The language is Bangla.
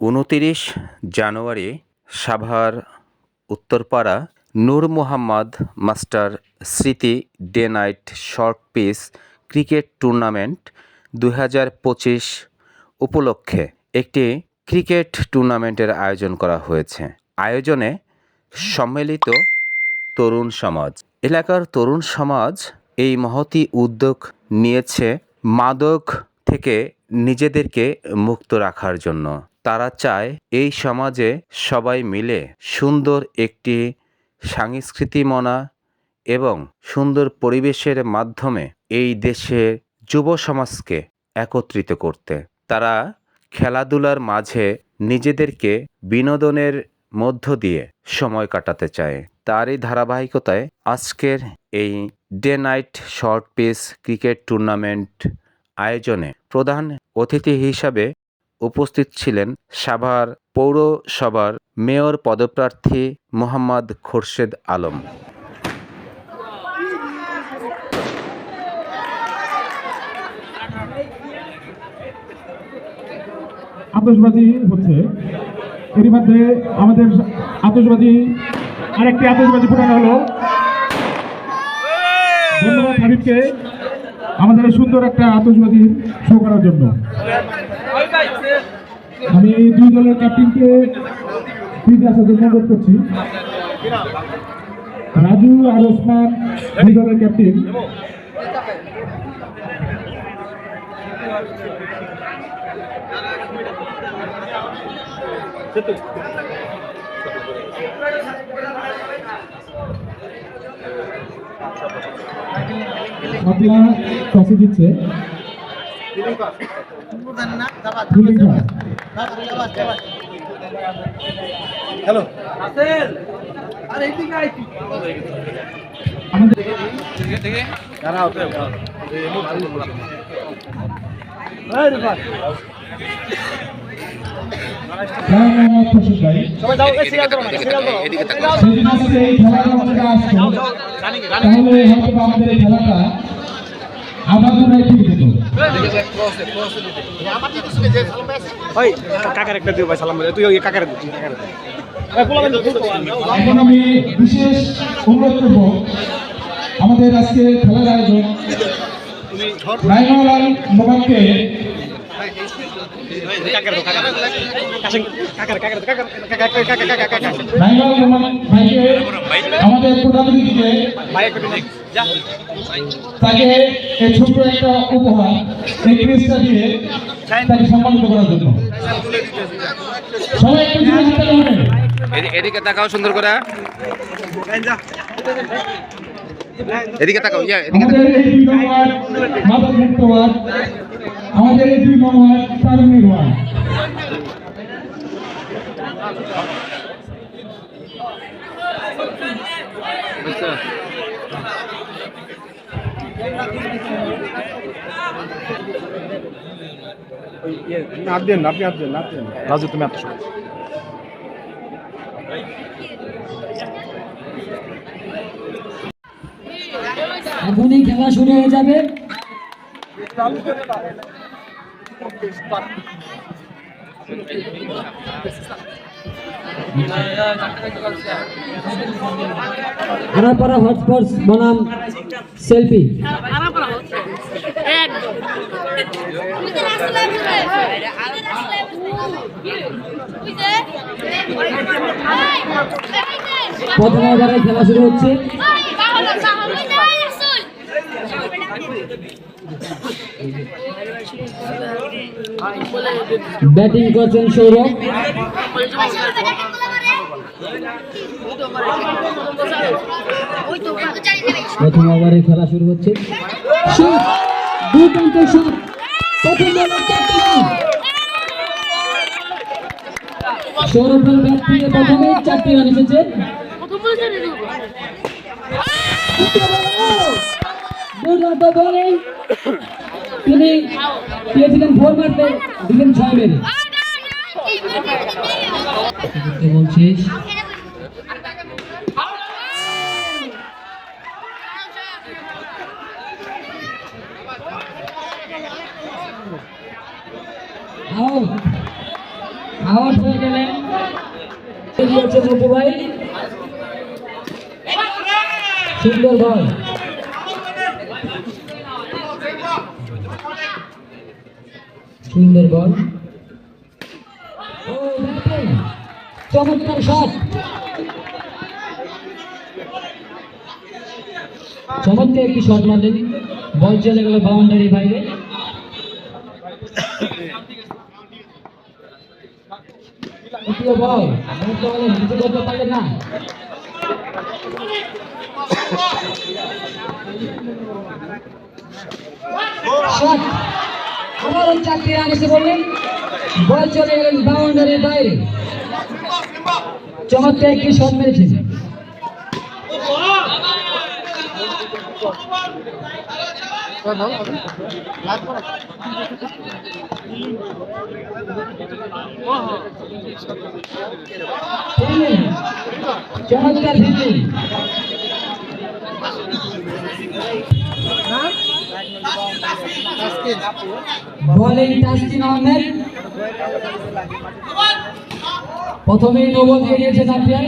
উনতিরিশ জানুয়ারি সাভার, উত্তরপাড়া, নূর মোহাম্মদ মাস্টার স্মৃতি day night short pitch cricket tournament দু হাজার পঁচিশ উপলক্ষে একটি ক্রিকেট টুর্নামেন্টের আয়োজন করা হয়েছে। আয়োজনে সম্মিলিত তরুণ সমাজ। এলাকার তরুণ সমাজ এই মহতি উদ্যোগ নিয়েছে মাদক থেকে নিজেদেরকে মুক্ত রাখার জন্য। তারা চায় এই সমাজে সবাই মিলে সুন্দর একটি সাংস্কৃতিমনা এবং সুন্দর পরিবেশের মাধ্যমে এই দেশের যুব সমাজকে একত্রিত করতে। তারা খেলাধুলার মাঝে নিজেদেরকে বিনোদনের মধ্য দিয়ে সময় কাটাতে চায়। তারই ধারাবাহিকতায় আজকের এই day night short pitch cricket tournament আয়োজনে প্রধান অতিথি হিসাবে উপস্থিত ছিলেন সাভার পৌরসভার মেয়র পদপ্রার্থী মোহাম্মদ খোরশেদ আলম। আতশবাজি হচ্ছে। মধ্যে আমাদের আতশবাজি, আরেকটি আতশবাজি ফোটানো হলো। ধন্যবাদ হাবিবকে আমাদের সুন্দর একটা আতশবাজি শো করার জন্য। আমি দুই দলের ক্যাপ্টেনকে ফিরে আসার জন্য অনুরোধ করছি রাজু আর ওসমান, দুই দলের ক্যাপ্টেন আপনারা টসে দিচ্ছে। হ্যালো। সবাই দাও সিরিয়াল সেদিন এই খেলাটা আমাদের আসতো তাহলে হয়তো আমাদের এই খেলাটা আবার ঠিক যেত ওই কাকার একটা দিও ভাই সালাম তুই ওই কাকার দে কাকার দে এই পোলাবেন তো এখন আমি বিশেষ অনুরোধ করব আমাদের আজকে খেলার আয়োজন মোবাইলকে আমাদের প্রধান তাকে এই ছোট্ট একটা উপহার এই ক্রিজটা দিয়ে তাকে সম্মানিত করার জন্য। সবাই একটু জোরে হাততালি হবে। এদিকে তাকাও সুন্দর করে। এদিকে তাকাও ইয়া এদিকে আমাদের এই দুই নম্বর মাদক মুক্ত ওয়ার্ড আমাদের এই দুই নম্বর তারুণীর ওয়ার্ড হাত আপনি হাত দেন রাজু তুমি হাত এখনই খেলা শুরু হয়ে যাবে। হারাপাড়া হটস্পটস বনাম সেলফি। প্রথম ওভারে খেলা শুরু হচ্ছে। ব্যাটিং করছেন সৌরভ। প্রথম ওভারে খেলা শুরু হচ্ছে। সৌরভের তিনি পেয়েছিলেন ফোর মারতে দিলেন ছয় মেরে। বলছিস আউট হয়ে গেলেন ভাই সুন্দর বল সুন্দর বল ও, ব্যাটিং। চমৎকার শট চমৎকার একটি শট মারলেন। বল চলে গেল বাউন্ডারি বাইরে। বললেন বল চলে গেলেন বাউন্ডারির বাইরে। চমৎকার একটি শট মেরেছেন চমৎকার বলেন তাসকিন আহমেদ। প্রথমেই দিয়ে দিয়েছেন আম্পায়ার